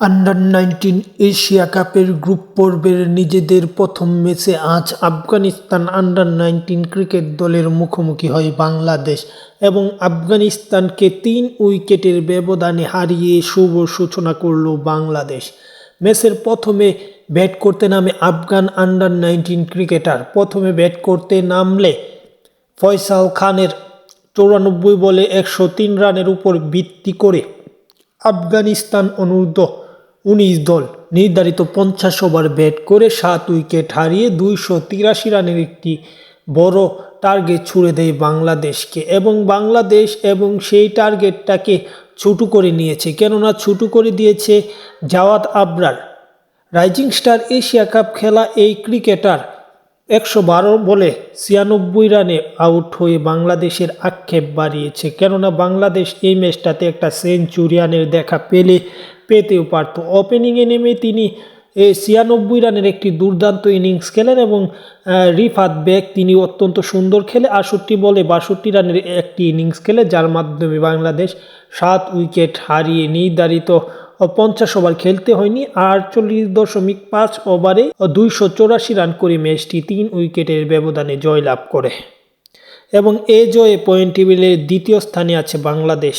Under nineteen Asia কাপের group পর্বের নিজেদের প্রথম ম্যাচে আজ আফগানিস্তান আন্ডার নাইনটিন ক্রিকেট দলের মুখোমুখি হয় বাংলাদেশ এবং আফগানিস্তানকে তিন উইকেটের ব্যবধানে হারিয়ে শুভ সূচনা করল বাংলাদেশ। ম্যাচের প্রথমে ব্যাট করতে নামে আফগান আন্ডার নাইনটিন ক্রিকেটার। প্রথমে ব্যাট করতে নামলে ফয়সাল খানের চৌরানব্বই বলে একশো তিন রানের উপর ভিত্তি করে আফগানিস্তান অনূর্ধ্ব উনিশ দল। নির্ধারিত পঞ্চাশ ওভার ব্যাট করে সাত উইকেট হারিয়ে দুইশো তিরাশি রানের একটি বড় টার্গেট ছুড়ে দেয় বাংলাদেশকে এবং বাংলাদেশ এবং সেই টার্গেটটাকে ছোটো করে নিয়েছে। কেননা ছোটো করে দিয়েছে Jawad Abrar. Rising Star Asia Cup খেলা এই ক্রিকেটার একশো বারো বলে ছিয়ানব্বই রানে আউট হয়ে বাংলাদেশের আক্ষেপ বাড়িয়েছে। কেননা বাংলাদেশ এই ম্যাচটাতে একটা সেঞ্চুরিয়ানের দেখা পেলে পেতেও পারত। ওপেনিংয়ে নেমে তিনি ছিয়ানব্বই রানের একটি দুর্দান্ত ইনিংস খেলেন এবং রিফাত বেগ তিনি অত্যন্ত সুন্দর খেলে আষট্টি বলে বাষট্টি রানের একটি ইনিংস খেলে, যার মাধ্যমে বাংলাদেশ সাত উইকেট হারিয়ে নির্ধারিত পঞ্চাশ ওভার খেলতে হয়নি। আটচল্লিশ দশমিক পাঁচ ওভারে দুইশো চৌরাশি রান করে ম্যাচটি তিন উইকেটের ব্যবধানে জয়লাভ করে। এবং এ জয়ে পয়েন্ট টেবিলের দ্বিতীয় স্থানে আছে বাংলাদেশ।